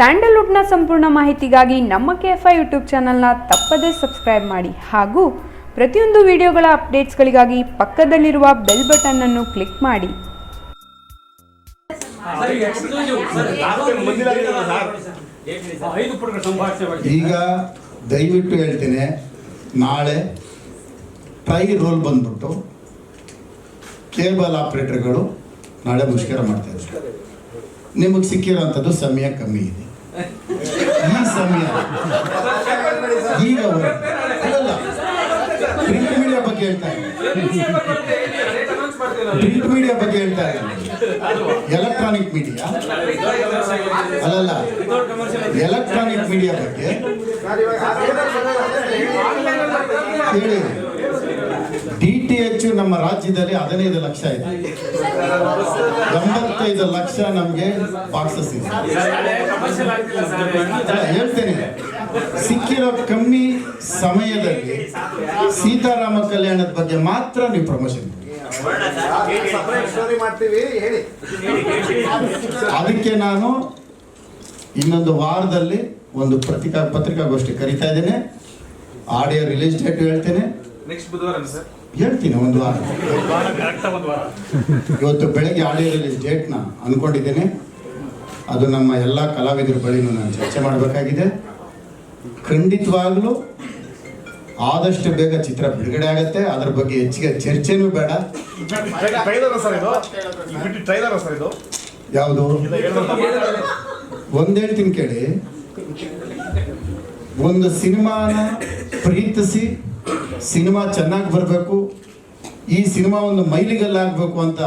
ಸ್ಯಾಂಡಲ್ವುಡ್ನ ಸಂಪೂರ್ಣ ಮಾಹಿತಿಗಾಗಿ ನಮ್ಮ ಕೆ ಎಫ್ ಐ ಯೂಟ್ಯೂಬ್ ಚಾನಲ್ನ ತಪ್ಪದೇ ಸಬ್ಸ್ಕ್ರೈಬ್ ಮಾಡಿ. ಹಾಗೂ ಪ್ರತಿಯೊಂದು ವಿಡಿಯೋಗಳ ಅಪ್ಡೇಟ್ಸ್ಗಳಿಗಾಗಿ ಪಕ್ಕದಲ್ಲಿರುವ ಬೆಲ್ ಬಟನ್ ಅನ್ನು ಕ್ಲಿಕ್ ಮಾಡಿ. ಈಗ ದಯವಿಟ್ಟು ಹೇಳ್ತೇನೆ, ನಾಳೆ ಟ್ರೈ ರೋಲ್ ಬಂದ್ಬಿಟ್ಟು ಕೇಬಲ್ ಆಪರೇಟರ್ಗಳು ನಾಳೆ ಮುಷ್ಕರ ಮಾಡ್ತಾ ಇದ್ದಾರೆ. ನಿಮಗೆ ಸಿಕ್ಕಿರೋಂಥದ್ದು ಸಮಯ ಕಮ್ಮಿ ಇದೆ. ಈ ಸಮಯ. ಈಗ ಪ್ರಿಂಟ್ ಮೀಡಿಯಾ ಬಗ್ಗೆ ಹೇಳ್ತಾ ಪ್ರಿಂಟ್ ಮೀಡಿಯಾ ಬಗ್ಗೆ ಹೇಳ್ತಾ ಎಲೆಕ್ಟ್ರಾನಿಕ್ ಮೀಡಿಯಾ ಅಲ್ಲಲ್ಲ. ಎಲೆಕ್ಟ್ರಾನಿಕ್ ಮೀಡಿಯಾ ಬಗ್ಗೆ. ಹೇಳಿ ನಮ್ಮ ರಾಜ್ಯದಲ್ಲಿ ಹದಿನೈದು ಲಕ್ಷ ಇದೆ. ಎಂಬತ್ತೈದು ಲಕ್ಷ ನಮಗೆ ಬಾಕ್ಸಸ್ ಇದೆ. ಹೇಳ್ತೇನೆ. ಸಿಕ್ಕಿರೋ ಕಮ್ಮಿ ಸಮಯದಲ್ಲಿ ಸೀತಾರಾಮ ಕಲ್ಯಾಣದ ಬಗ್ಗೆ ಮಾತ್ರ ನೀವು ಪ್ರಮೋಷನ್ ಅದಕ್ಕೆ ನಾನು ಇನ್ನೊಂದು ವಾರದಲ್ಲಿ ಒಂದು ಪತ್ರಿಕಾ ಪತ್ರಿಕಾಗೋಷ್ಠಿ ಕರಿತಾ ಇದ್ದೇನೆ. ಆಡಿಯೋ ರಿಲೀಸ್ ಡೇಟ್ ಹೇಳ್ತೇನೆ. ನೆಕ್ಸ್ಟ್ ಬುಧವಾರ ಸರ್? ಹೇಳ್ತೀನಿ ಒಂದು ವಾರ. ಇವತ್ತು ಬೆಳಗ್ಗೆ ಆಡಿಯೋದಲ್ಲಿ ಡೇಟ್ನ ಅಂದ್ಕೊಂಡಿದ್ದೇನೆ ಅದು ನಮ್ಮ ಎಲ್ಲ ಕಲಾವಿದರ ಬಳಿನೂ ನಾನು ಚರ್ಚೆ ಮಾಡಬೇಕಾಗಿದೆ. ಖಂಡಿತವಾಗಲೂ ಆದಷ್ಟು ಬೇಗ ಚಿತ್ರ ಬಿಡುಗಡೆ ಆಗುತ್ತೆ. ಅದ್ರ ಬಗ್ಗೆ ಹೆಚ್ಚಿಗೆ ಚರ್ಚೆನೂ ಬೇಡ. ಯಾವುದು? ಒಂದ್ ಹೇಳ್ತೀನಿ ಕೇಳಿ. ಒಂದು ಸಿನಿಮಾನ ಪ್ರೀತಿಸಿ ಸಿನಿಮಾ ಚೆನ್ನಾಗಿ ಬರಬೇಕು, ಈ ಸಿನಿಮಾ ಒಂದು ಮೈಲಿಗಲ್ಲಾಗಬೇಕು ಅಂತ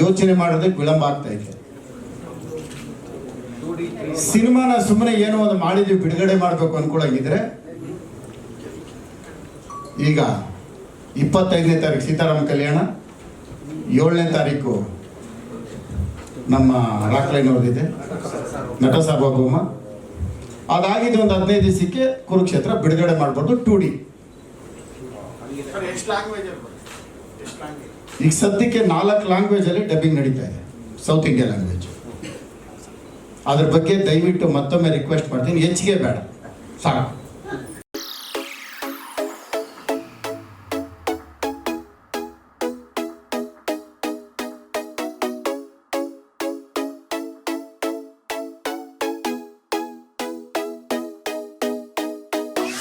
ಯೋಚನೆ ಮಾಡೋದಕ್ಕೆ ವಿಳಂಬ ಆಗ್ತಾ ಇದೆ. ಸಿನಿಮಾನ ಸುಮ್ಮನೆ ಏನೋ ಒಂದು ಮಾಡಿದ್ವಿ, ಬಿಡುಗಡೆ ಮಾಡಬೇಕು ಅನ್ಕೊಳಂಗಿದ್ರೆ ಈಗ ಇಪ್ಪತ್ತೈದನೇ ತಾರೀಕು ಸೀತಾರಾಮ ಕಲ್ಯಾಣ, ಏಳನೇ ತಾರೀಕು ನಮ್ಮ ರಾಕ್ಲೈನ್ ಅವ್ರದಿದೆ ನಟ ಸಾರ್ವಭೌಮ. ಅದಾಗಿದ್ದು ಒಂದು ಹದಿನೈದು ದಿವಸಕ್ಕೆ ಕುರುಕ್ಷೇತ್ರ ಬಿಡುಗಡೆ ಮಾಡಬಾರ್ದು ಟು ಡಿ ಎಷ್ಟು ಲ್ಯಾಂಗ್ವೇಜ್ ಎಷ್ಟು ಲ್ಯಾಂಗ್ವೇಜ್ ಈಗ ಸದ್ಯಕ್ಕೆ ನಾಲ್ಕು ಲ್ಯಾಂಗ್ವೇಜಲ್ಲಿ ಡಬ್ಬಿಂಗ್ ನಡೀತಾ ಇದೆ. ಸೌತ್ ಇಂಡಿಯಾ ಲ್ಯಾಂಗ್ವೇಜ್ ಅದ್ರ ಬಗ್ಗೆ ದಯವಿಟ್ಟು ಮತ್ತೊಮ್ಮೆ ರಿಕ್ವೆಸ್ಟ್ ಮಾಡ್ತೀನಿ. ಹೆಚ್ಚಿಗೆ ಬೇಡ. ಸಾಕು.